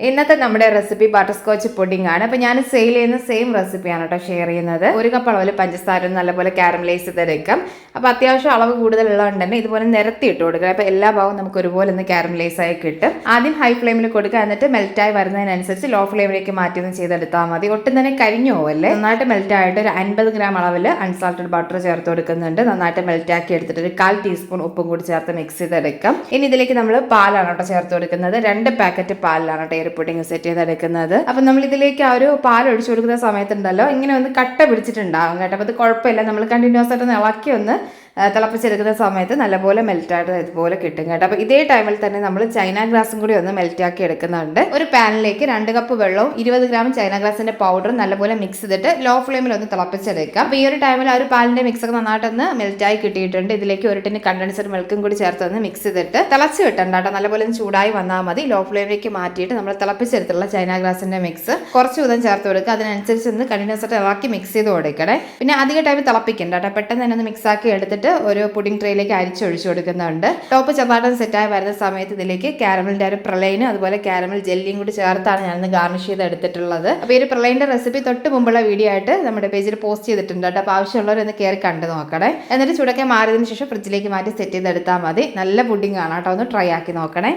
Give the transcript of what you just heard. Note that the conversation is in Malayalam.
ഇന്നത്തെ നമ്മുടെ റെസിപ്പി ബട്ടർ സ്കോച്ച് പുഡിംഗ് ആണ്. അപ്പോൾ ഞാൻ സെയിൽ ചെയ്യുന്ന സെയിം റെസിപ്പിയാണ് കേട്ടോ ഷെയർ ചെയ്യുന്നത്. ഒരു കപ്പ് അളവിൽ പഞ്ചസാര നല്ലപോലെ കാരമലൈസ് ചെയ്തെടുക്കാം. അപ്പോൾ അത്യാവശ്യം അളവ് കൂടുതലുള്ളതുണ്ടെങ്കിൽ ഇതുപോലെ നിരത്തി ഇട്ട് കൊടുക്കുക. അപ്പോൾ എല്ലാ ഭാഗവും നമുക്ക് ഒരുപോലെ ഒന്ന് കാരമലൈസ് ആയി കിട്ടും. ആദ്യം ഹൈ ഫ്ലെയിമിൽ കൊടുക്കുക. എന്നിട്ട് മെൽറ്റായി വരുന്നതിനനുസരിച്ച് ലോ ഫ്ലെയിമിലേക്ക് മാറ്റി ഒന്ന് ചെയ്തെടുത്താൽ മതി. ഒട്ടും തന്നെ കരിഞ്ഞു പോവല്ലേ? നന്നായിട്ട് മെൽറ്റ് ആയിട്ട് ഒരു അൻപത് ഗ്രാം അളവിൽ അൺസാൾട്ടഡ് ബട്ടർ ചേർത്ത് കൊടുക്കുന്നുണ്ട്. നന്നായിട്ട് മെൽറ്റ് ആക്കി എടുത്തിട്ട് ഒരു കാൽ ടീസ്പൂൺ ഉപ്പും കൂടി ചേർത്ത് മിക്സ് ചെയ്തെടുക്കാം. ഇനി ഇതിലേക്ക് നമ്മൾ പാലാണ് കേട്ടോ ചേർത്ത് കൊടുക്കുന്നത്. രണ്ട് പാക്കറ്റ് പാലിലാണ് കേട്ടോ ഈ പുഡിങ് സെറ്റ് ചെയ്തെടുക്കുന്നത് അപ്പം നമ്മൾ ഇതിലേക്ക് ആ ഒരു പാൽ ഒഴിച്ചു കൊടുക്കുന്ന സമയത്തുണ്ടല്ലോ ഇങ്ങനെ ഒന്ന് കട്ട പിടിച്ചിട്ടുണ്ടാകും കേട്ടോ. അപ്പോൾ അത് കുഴപ്പമില്ല. നമ്മൾ കണ്ടിന്യൂസ് ആയിട്ട് ഒന്ന് ഇളക്കി ഒന്ന് തിളപ്പിച്ചെടുക്കുന്ന സമയത്ത് നല്ലപോലെ മെൽറ്റായിട്ട് ഇതുപോലെ കിട്ടും കേട്ടോ. അപ്പോൾ ഇതേ ടൈമിൽ തന്നെ നമ്മൾ ചൈന ഗ്രാസും കൂടി ഒന്ന് മെൽറ്റാക്കി എടുക്കുന്നുണ്ട്. ഒരു പാനിലേക്ക് രണ്ട് കപ്പ് വെള്ളവും ഇരുപത് ഗ്രാം ചൈന ഗ്രാസിന്റെ പൗഡറും നല്ലപോലെ മിക്സ് ചെയ്തിട്ട് ലോ ഫ്ലെയിമിൽ ഒന്ന് തിളപ്പിച്ചെടുക്കാം. അപ്പോൾ ഈ ഒരു ടൈമിൽ ആ ഒരു പാലിന്റെ മിക്സ് ഒക്കെ നന്നായിട്ടൊന്ന് മെൽറ്റായി കിട്ടിയിട്ടുണ്ട്. ഇതിലേക്ക് ഒരു ടിന് കണ്ടൻസർ മിൽക്കും കൂടി ചേർത്ത് ഒന്ന് മിക്സ് ചെയ്തിട്ട് തിളച്ച് കിട്ടണ്ട കേട്ടോ. നല്ലപോലെ ഒന്ന് ചൂടായി വന്നാൽ മതി. ലോ ഫ്ലെയിമിലേക്ക് മാറ്റിയിട്ട് നമ്മൾ തിളപ്പിച്ചെടുത്തുള്ള ചൈന ഗ്രാസിന്റെ മിക്സ് കുറച്ച് വിധം ചേർത്ത് കൊടുക്കുക. അതിനനുസരിച്ച് ഒന്ന് കണ്ടിന്യൂസ് ആയിട്ട് ഇളക്കി മിക്സ് ചെയ്ത് കൊടുക്കണേ. പിന്നെ അധിക ടൈം തിളപ്പിക്കണ്ട കേട്ടോ. പെട്ടെന്ന് തന്നെ ഒന്ന് മിക്സ് ആക്കി എടുത്തിട്ട് ഒരു പുഡിംഗ് ട്രേയിലേക്ക് അരിച്ചൊഴിച്ചു കൊടുക്കുന്നുണ്ട്. ടോപ്പ് ചപ്പാട്ടം സെറ്റായി വരുന്ന സമയത്ത് ഇതിലേക്ക് കാരമലിന്റെ ഒരു പ്രളയിനും അതുപോലെ കാരമൽ ജെല്ലിയും കൂടി ചേർത്താണ് ഞാനിന്ന് ഗാർണിഷ് ചെയ്ത് എടുത്തിട്ടുള്ളത് അപ്പോൾ ഈ ഒരു പ്രളയിന്റെ റെസിപ്പി തൊട്ട് മുമ്പുള്ള വീഡിയോ ആയിട്ട് നമ്മുടെ പേജിൽ പോസ്റ്റ് ചെയ്തിട്ടുണ്ട് കേട്ടോ. അപ്പോൾ ആവശ്യമുള്ളവർ ഒന്ന് കയറി കണ്ടു നോക്കണേ. എന്നിട്ട് ചൂടൊക്കെ മാറിയതിന് ശേഷം ഫ്രിഡ്ജിലേക്ക് മാറ്റി സെറ്റ് ചെയ്തെടുത്താൽ മതി. നല്ല പുഡിംഗ് ആണ് കേട്ടോ. ഒന്ന് ട്രൈ ആക്കി നോക്കണേ.